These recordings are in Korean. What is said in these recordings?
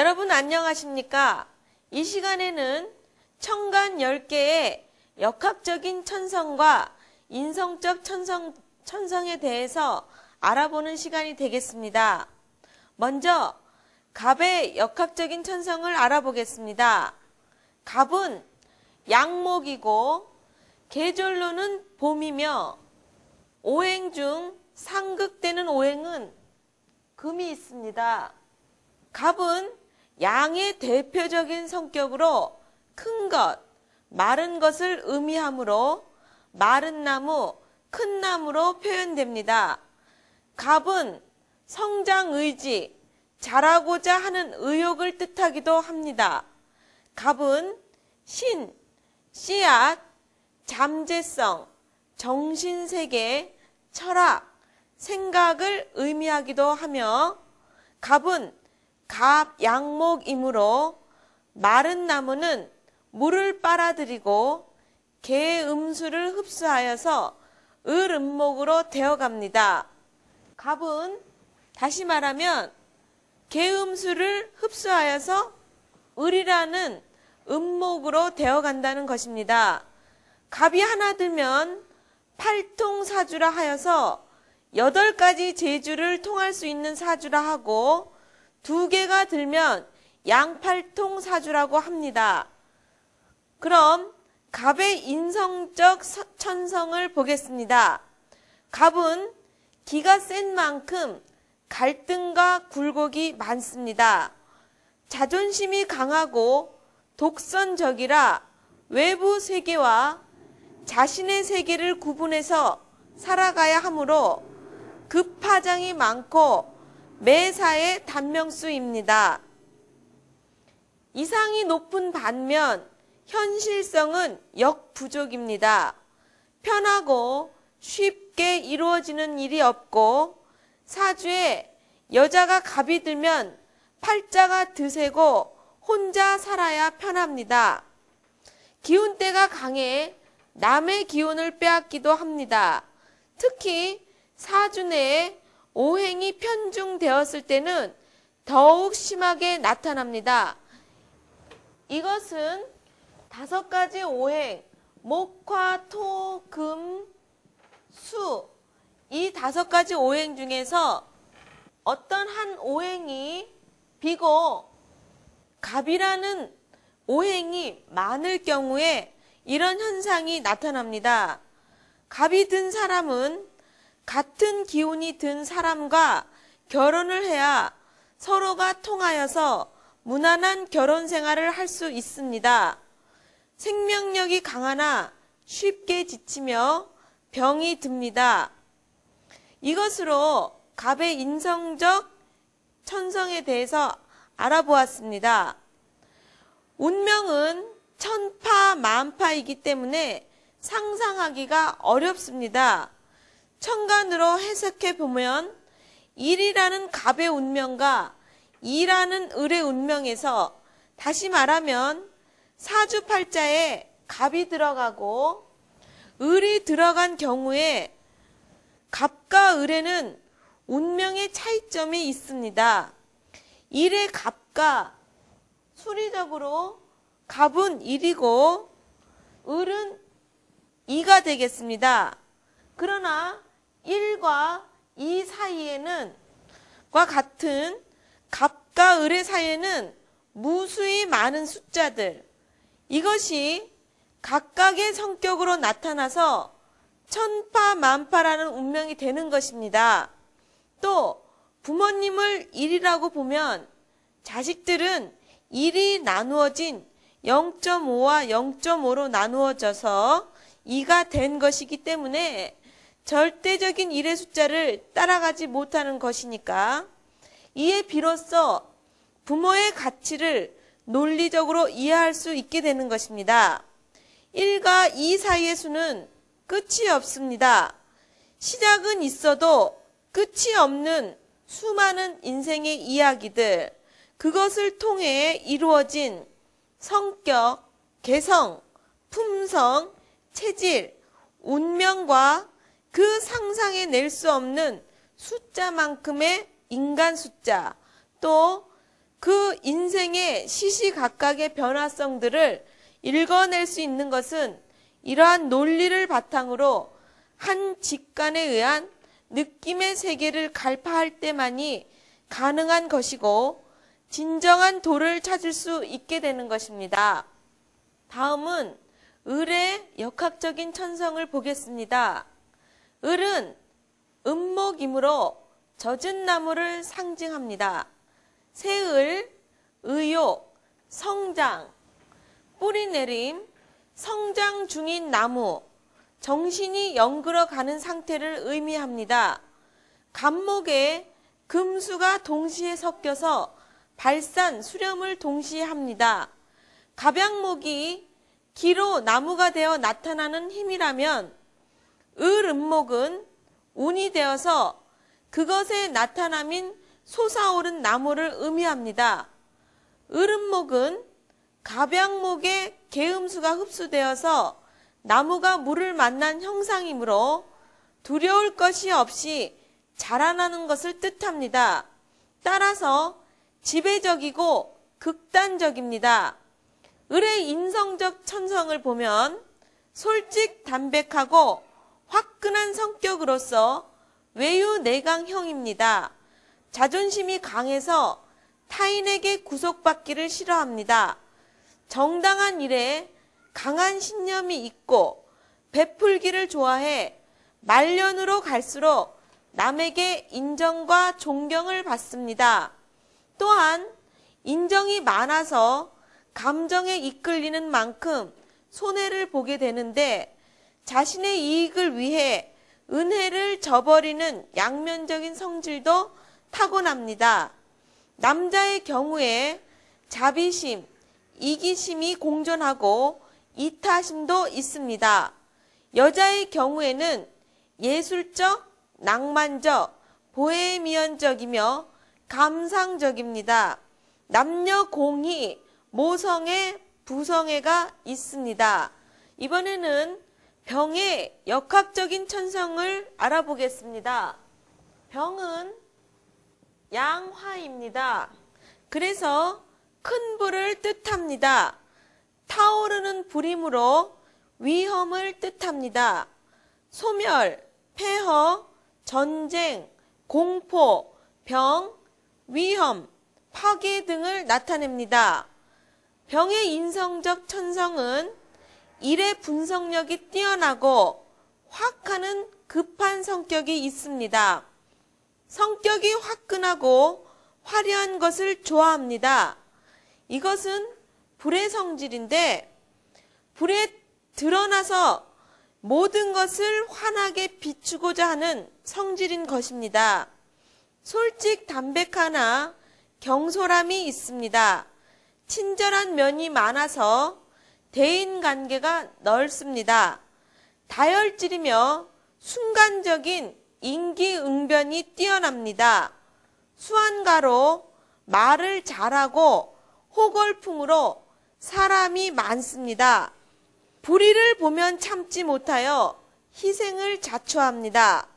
여러분 안녕하십니까? 이 시간에는 청간 10개의 역학적인 천성과 인성적 천성, 천성에 대해서 알아보는 시간이 되겠습니다. 먼저 갑의 역학적인 천성을 알아보겠습니다. 갑은 양목이고 계절로는 봄이며 오행 중 상극되는 오행은 금이 있습니다. 갑은 양의 대표적인 성격으로 큰 것, 마른 것을 의미하므로 마른 나무, 큰 나무로 표현됩니다. 갑은 성장 의지, 자라고자 하는 의욕을 뜻하기도 합니다. 갑은 신, 씨앗, 잠재성, 정신세계, 철학, 생각을 의미하기도 하며 갑은 갑 양목이므로 마른 나무는 물을 빨아들이고 개 음수를 흡수하여서 을 음목으로 되어갑니다. 갑은 다시 말하면 개 음수를 흡수하여서 을이라는 음목으로 되어간다는 것입니다. 갑이 하나 들면 팔통사주라 하여서 여덟 가지 재주를 통할 수 있는 사주라 하고 두 개가 들면 양팔통 사주라고 합니다. 그럼 갑의 인성적 천성을 보겠습니다. 갑은 기가 센 만큼 갈등과 굴곡이 많습니다. 자존심이 강하고 독선적이라 외부 세계와 자신의 세계를 구분해서 살아가야 하므로 급파장이 많고 매사의 단명수입니다. 이상이 높은 반면 현실성은 역부족입니다. 편하고 쉽게 이루어지는 일이 없고 사주에 여자가 갑이 들면 팔자가 드세고 혼자 살아야 편합니다. 기운대가 강해 남의 기운을 빼앗기도 합니다. 특히 사주 내에 오행이 편중되었을 때는 더욱 심하게 나타납니다. 이것은 다섯 가지 오행, 목화, 토, 금, 수, 이 다섯 가지 오행 중에서 어떤 한 오행이 비고 갑이라는 오행이 많을 경우에 이런 현상이 나타납니다. 갑이 든 사람은 같은 기운이 든 사람과 결혼을 해야 서로가 통하여서 무난한 결혼 생활을 할 수 있습니다. 생명력이 강하나 쉽게 지치며 병이 듭니다. 이것으로 갑의 인성적 천성에 대해서 알아보았습니다. 운명은 천파 만파이기 때문에 상상하기가 어렵습니다. 천간으로 해석해 보면 일이라는 갑의 운명과 이라는 을의 운명에서 다시 말하면 사주팔자에 갑이 들어가고 을이 들어간 경우에 갑과 을에는 운명의 차이점이 있습니다. 일의 갑과 수리적으로 갑은 1이고 을은 2가 되겠습니다. 그러나 1과 2 사이에는 과 같은 갑과 을의 사이에는 무수히 많은 숫자들 이것이 각각의 성격으로 나타나서 천파 만파라는 운명이 되는 것입니다. 또 부모님을 1이라고 보면 자식들은 1이 나누어진 0.5와 0.5로 나누어져서 2가 된 것이기 때문에 절대적인 일의 숫자를 따라가지 못하는 것이니까 이에 비로소 부모의 가치를 논리적으로 이해할 수 있게 되는 것입니다. 1과 2 사이의 수는 끝이 없습니다. 시작은 있어도 끝이 없는 수많은 인생의 이야기들, 그것을 통해 이루어진 성격, 개성, 품성, 체질, 운명과 그 상상해 낼 수 없는 숫자만큼의 인간 숫자, 또 그 인생의 시시각각의 변화성들을 읽어낼 수 있는 것은 이러한 논리를 바탕으로 한 직관에 의한 느낌의 세계를 갈파할 때만이 가능한 것이고 진정한 도를 찾을 수 있게 되는 것입니다. 다음은 을의 역학적인 천성을 보겠습니다. 을은 음목이므로 젖은 나무를 상징합니다. 새을, 의욕, 성장, 뿌리 내림, 성장 중인 나무, 정신이 연그러 가는 상태를 의미합니다. 감목에 금수가 동시에 섞여서 발산, 수렴을 동시에 합니다. 갑양목이 기로 나무가 되어 나타나는 힘이라면 을 음목은 운이 되어서 그것의 나타남인 솟아오른 나무를 의미합니다. 을 음목은 갑양목의 개음수가 흡수되어서 나무가 물을 만난 형상이므로 두려울 것이 없이 자라나는 것을 뜻합니다. 따라서 지배적이고 극단적입니다. 을의 인성적 천성을 보면 솔직 담백하고 화끈한 성격으로서 외유 내강형입니다. 자존심이 강해서 타인에게 구속받기를 싫어합니다. 정당한 일에 강한 신념이 있고 베풀기를 좋아해 말년으로 갈수록 남에게 인정과 존경을 받습니다. 또한 인정이 많아서 감정에 이끌리는 만큼 손해를 보게 되는데 자신의 이익을 위해 은혜를 저버리는 양면적인 성질도 타고납니다. 남자의 경우에 자비심, 이기심이 공존하고 이타심도 있습니다. 여자의 경우에는 예술적, 낭만적, 보헤미언적이며 감상적입니다. 남녀 공히 모성애, 부성애가 있습니다. 이번에는 병의 역학적인 천성을 알아보겠습니다. 병은 양화입니다. 그래서 큰 불을 뜻합니다. 타오르는 불임으로 위험을 뜻합니다. 소멸, 폐허, 전쟁, 공포, 병, 위험, 파괴 등을 나타냅니다. 병의 인성적 천성은 일의 분석력이 뛰어나고 확 하는 급한 성격이 있습니다. 성격이 화끈하고 화려한 것을 좋아합니다. 이것은 불의 성질인데 불에 드러나서 모든 것을 환하게 비추고자 하는 성질인 것입니다. 솔직 담백하나 경솔함이 있습니다. 친절한 면이 많아서 대인 관계가 넓습니다. 다혈질이며 순간적인 인기응변이 뛰어납니다. 수완가로 말을 잘하고 호걸풍으로 사람이 많습니다. 불의를 보면 참지 못하여 희생을 자초합니다.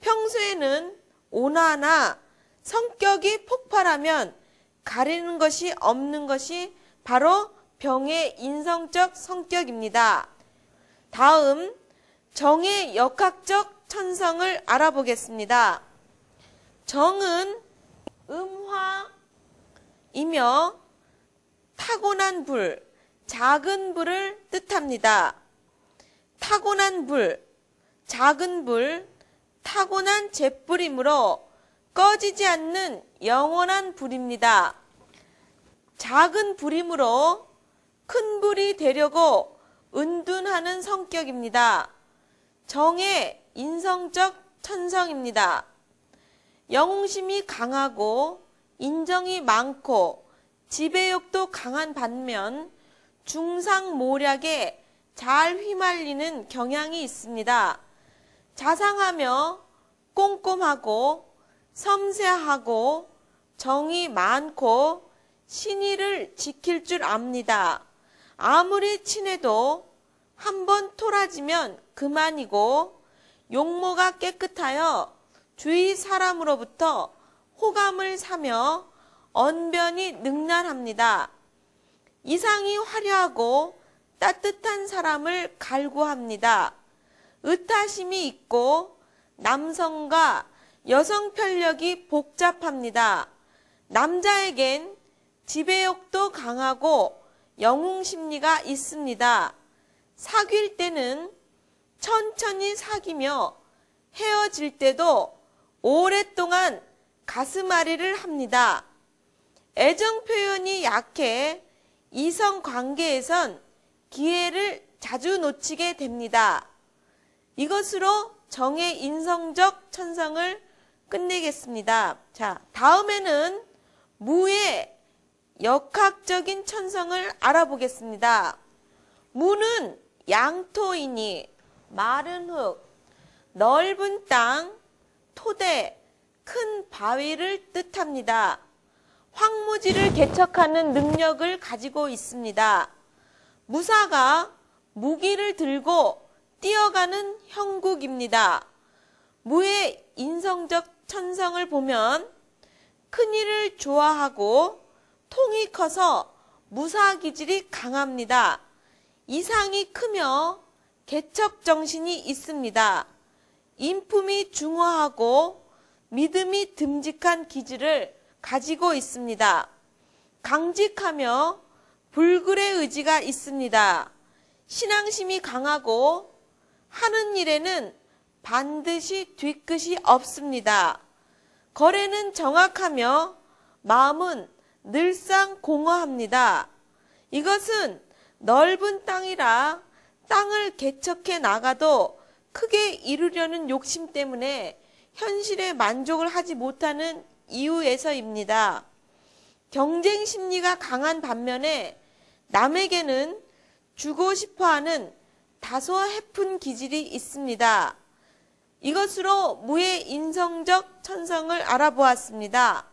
평소에는 온화나 성격이 폭발하면 가리는 것이 없는 것이 바로 병의 인성적 성격입니다. 다음 정의 역학적 천성을 알아보겠습니다. 정은 음화이며 타고난 불, 작은 불을 뜻합니다. 타고난 불, 작은 불, 타고난 재불이므로 꺼지지 않는 영원한 불입니다. 작은 불이므로 큰 불이 되려고 은둔하는 성격입니다. 정의 인성적 천성입니다. 영웅심이 강하고 인정이 많고 지배욕도 강한 반면 중상모략에 잘 휘말리는 경향이 있습니다. 자상하며 꼼꼼하고 섬세하고 정이 많고 신의를 지킬 줄 압니다. 아무리 친해도 한 번 토라지면 그만이고 용모가 깨끗하여 주위 사람으로부터 호감을 사며 언변이 능란합니다. 이상이 화려하고 따뜻한 사람을 갈구합니다. 의타심이 있고 남성과 여성 편력이 복잡합니다. 남자에겐 지배욕도 강하고 영웅 심리가 있습니다. 사귈 때는 천천히 사귀며 헤어질 때도 오랫동안 가슴앓이를 합니다. 애정 표현이 약해 이성 관계에선 기회를 자주 놓치게 됩니다. 이것으로 정의 인성적 천성을 끝내겠습니다. 자, 다음에는 무의 역학적인 천성을 알아보겠습니다. 무는 양토이니 마른 흙, 넓은 땅, 토대, 큰 바위를 뜻합니다. 황무지를 개척하는 능력을 가지고 있습니다. 무사가 무기를 들고 뛰어가는 형국입니다. 무의 인성적 천성을 보면 큰일을 좋아하고 통이 커서 무사 기질이 강합니다. 이상이 크며 개척 정신이 있습니다. 인품이 중후하고 믿음이 듬직한 기질을 가지고 있습니다. 강직하며 불굴의 의지가 있습니다. 신앙심이 강하고 하는 일에는 반드시 뒤끝이 없습니다. 거래는 정확하며 마음은 늘상 공허합니다. 이것은 넓은 땅이라 땅을 개척해 나가도 크게 이루려는 욕심 때문에 현실에 만족을 하지 못하는 이유에서입니다. 경쟁 심리가 강한 반면에 남에게는 주고 싶어 하는 다소 해픈 기질이 있습니다. 이것으로 무의 인성적 천성을 알아보았습니다.